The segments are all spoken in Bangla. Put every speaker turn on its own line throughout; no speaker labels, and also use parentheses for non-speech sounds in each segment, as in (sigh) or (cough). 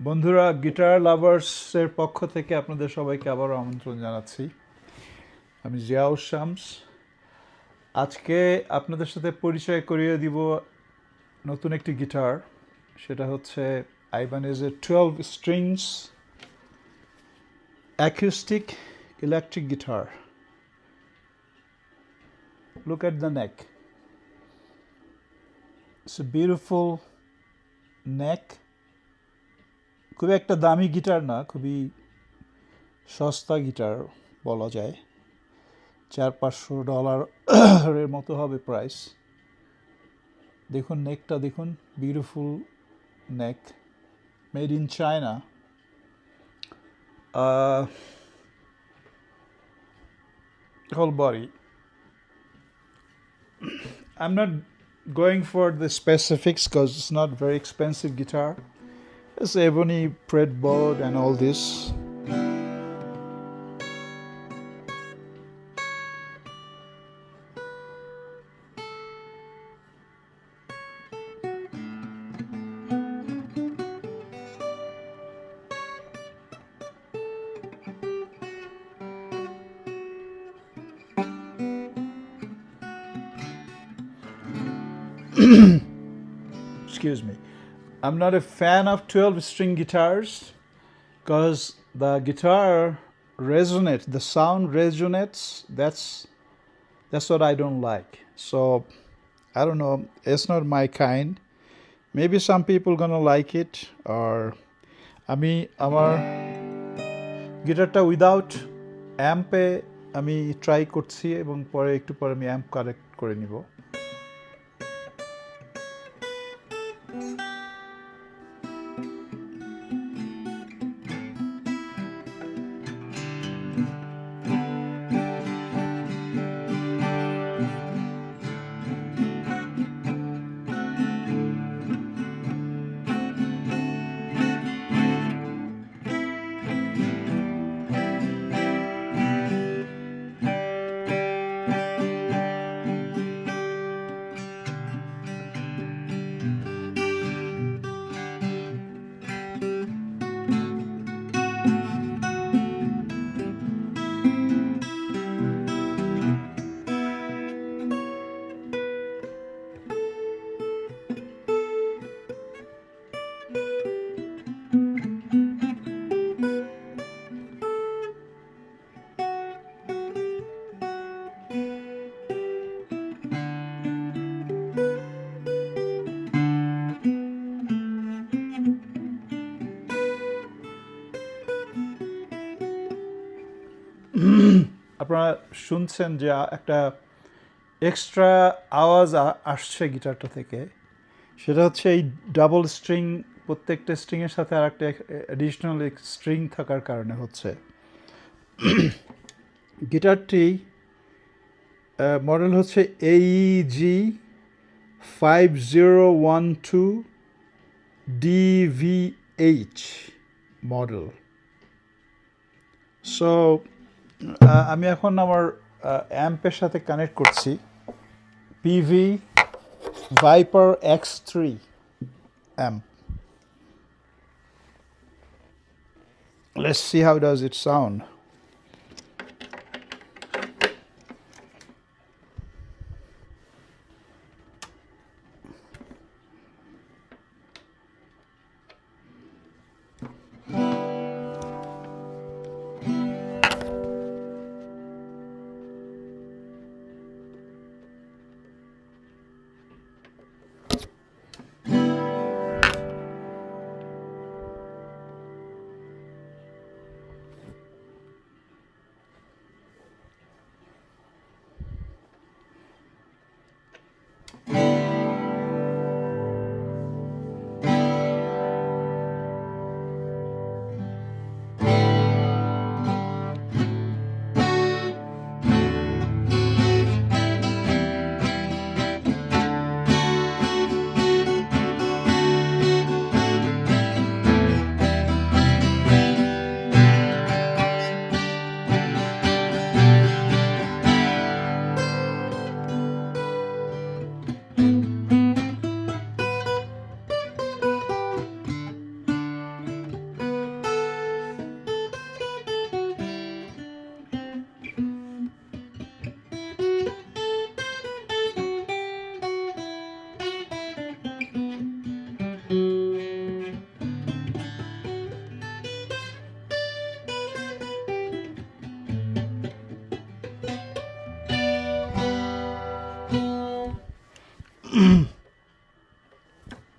বন্ধুরা গিটার লাভার্সের পক্ষ থেকে আপনাদের সবাইকে আবারও আমন্ত্রণ জানাচ্ছি। আমি জিয়াউ শামস। আজকে আপনাদের সাথে পরিচয় করিয়ে দিব নতুন একটি গিটার সেটা হচ্ছে আইবানেজের twelve strings acoustic electric guitar look at the neck it's a beautiful neck খুবই একটা দামি গিটার না, খুবই সস্তা গিটার বলা যায়। চার পাঁচশো ডলারের মতো হবে প্রাইস দেখুন নেকটা দেখুন beautiful neck made in China হল body I am not going for the specifics cause it's not very expensive guitar It's ebony fretboard and all this. (coughs) excuse me i'm not a fan of 12 string guitars because the guitar resonates the sound resonates that's that's what i don't like so i don't know it's not my kind maybe some people gonna like it or আমি আমার গিটারটা উইদাউট অ্যাম্পে আমি ট্রাই করছি এবং পরে একটু পরে আমি অ্যাম্প কালেক্ট করে নিব আপনারা শুনছেন যে একটা এক্সট্রা আওয়াজ আসছে গিটারটা থেকে। সেটা হচ্ছে এই ডাবল স্ট্রিং প্রত্যেকটা স্ট্রিংয়ের সাথে আর একটা অ্যাডিশনাল স্ট্রিং থাকার কারণে হচ্ছে। গিটারটি মডেল হচ্ছে এই G five zero one two DVH model so আমি এখন আমার অ্যাম্পের সাথে কানেক্ট করছি PV viper X three amp Let's see how does it sound.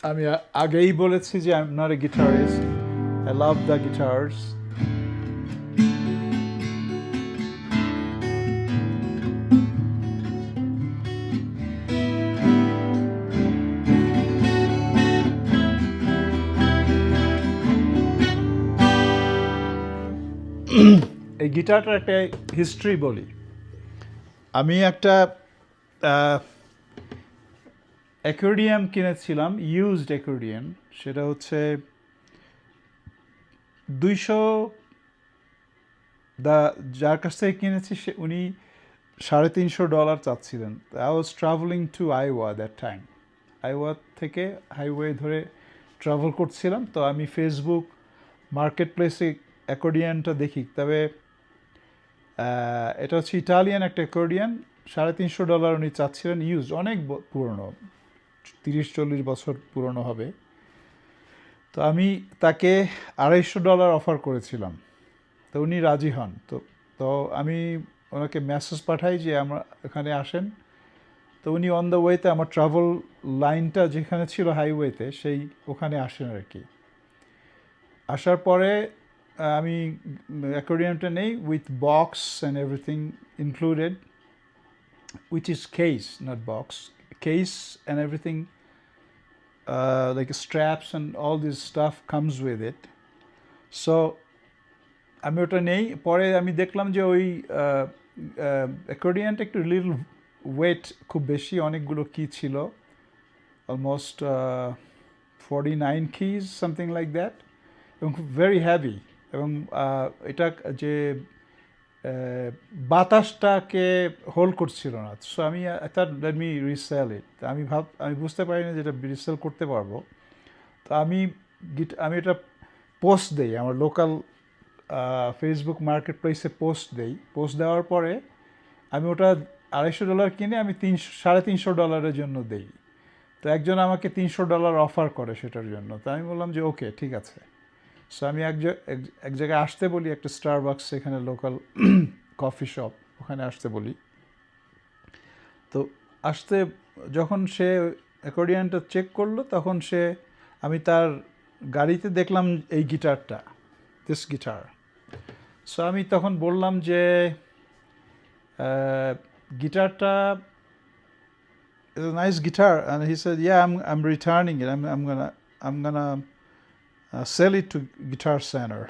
আমি আগেই বলেছি যে I am not a guitarist I love the guitars এই গিটারটার একটা হিস্ট্রি বলি। আমি একটা অ্যাকোর্ডিয়াম কিনেছিলাম ইউজড অ্যাকোর্ডিয়ান সেটা হচ্ছে দুইশো দা, যার কাছ থেকে কিনেছি সে, উনি সাড়ে তিনশো ডলার চাচ্ছিলেন। I was travelling to Iowa that time Iowa থেকে হাইওয়ে ধরে ট্রাভেল করছিলাম, তো আমি ফেসবুক মার্কেট প্লেসে অ্যাকোর্ডিয়ানটা দেখি। তবে এটা হচ্ছে ইটালিয়ান একটা অ্যাকোর্ডিয়ান সাড়ে তিনশো ডলার উনি চাচ্ছিলেন ইউজ অনেক পুরনো। তিরিশ চল্লিশ বছর পুরনো হবে। তো আমি তাকে আড়াইশো ডলার অফার করেছিলাম। তো উনি রাজি হন। তো তো আমি ওনাকে মেসেজ পাঠাই যে আমরা এখানে আসেন। তো উনি অন দ্য ওয়েতে আমার ট্রাভেল লাইনটা যেখানে ছিল হাইওয়েতে সেই ওখানে আসেন আর কি আসার পরে আমি অ্যাকোরিয়ামটা নেই with box and everything included which is case, not box, case and everything, uh, like straps and all this stuff comes with it. So আমি ওটা নেই। পরে আমি দেখলাম যে ওই অ্যাকোর্ডিয়ানটা একটু লিটল ওয়েট খুব বেশি অনেকগুলো কি ছিল। Almost forty nine keys something like that এবং খুব ভেরি হ্যাভি এবং আহ, এটা যে আহ, বাতাসটাকে হোল্ড করছিল না। সো আমি তার লেট মি রিসেল ইট আমি ভাব, আমি বুঝতে পারিনি যে এটা রিসেল করতে পারব। তো আমি গিট আমি এটা পোস্ট দেই, আমার লোকাল ফেসবুক মার্কেট প্লেসে পোস্ট দেই। পোস্ট দেওয়ার পরে আমি ওটা আড়াইশো ডলার কিনে আমি তিনশো সাড়ে তিনশো ডলারের জন্য দেই। তো একজন আমাকে তিনশো ডলার অফার করে সেটার জন্য। তো আমি বললাম যে ওকে ঠিক আছে। সো আমি এক এক- জায়গায় আসতে বলি, একটা স্টারবাক্স এখানে লোকাল কফি শপ ওখানে আসতে বলি। তো আসতে, যখন সে অ্যাকর্ডিয়ানটা চেক করল, তখন সে, আমি তার গাড়িতে দেখলাম এই গিটারটা দিস গিটার সো আমি তখন বললাম যে গিটারটা and he said, yeah, i'm i'm returning it. I'm i'm gonna, i'm sell it to guitar center.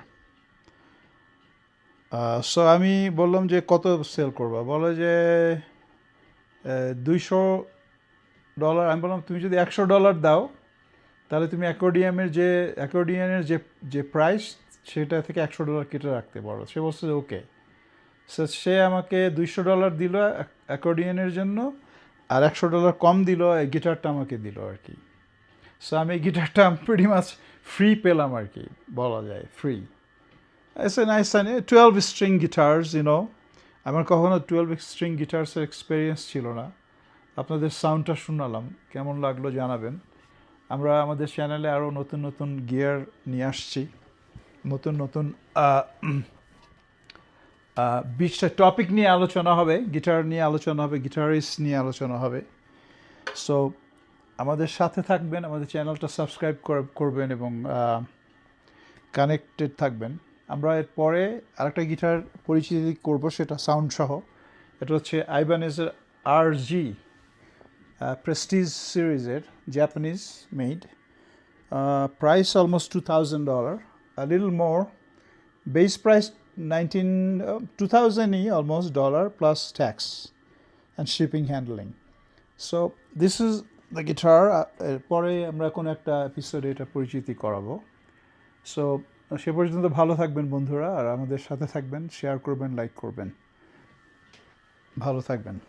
So আমি বললাম যে কত সেল করবা? বলে যে দুইশো ডলার আমি বললাম, তুমি যদি একশো ডলার দাও, তাহলে তুমি অ্যাকোর্ডিয়ামের যে অ্যাকোর্ডিয়ানের যে যে প্রাইস সেটা থেকে একশো ডলার কেটে রাখতে পারো। সে বলছে যে, ওকে। সে আমাকে দুইশো ডলার দিল অ্যাকোর্ডিয়ানের জন্য, আর একশো ডলার কম দিল গিটারটা আমাকে দিল আর কি। সো আমি গিটারটা প্রিটি মাছ ফ্রি পেলাম আর কি, বলা যায় free a nice and twelve string guitars you know আমার কখনো টুয়েলভ স্ট্রিং গিটার্সের এক্সপিরিয়েন্স ছিল না। আপনাদের সাউন্ডটা শোনালাম, কেমন লাগল জানাবেন। আমরা আমাদের চ্যানেলে আরও নতুন নতুন গিয়ার নিয়ে আসছি। নতুন নতুন বিশটা টপিক নিয়ে আলোচনা হবে গিটার নিয়ে আলোচনা হবে গিটারিস্ট নিয়ে আলোচনা হবে। সো আমাদের সাথে থাকবেন, আমাদের চ্যানেলটা সাবস্ক্রাইব করবেন এবং কানেক্টেড থাকবেন। আমরা এর পরে আরেকটা গিটার পরিচিতি করব, সেটা সাউন্ড সহ। এটা হচ্ছে আইবানেজের আর জি প্রেস্টিজ সিরিজের Japanese made price almost two thousand dollar little more base price nineteen two থাউজেন্ডই almost dollar plus tax and shipping handling so this is the guitar পরে আমরা কোনো একটা এপিসোডে এটা পরিচিতি করাবো। সো সে পর্যন্ত ভালো থাকবেন বন্ধুরা, আর আমাদের সাথে থাকবেন শেয়ার করবেন লাইক করবেন। ভালো থাকবেন।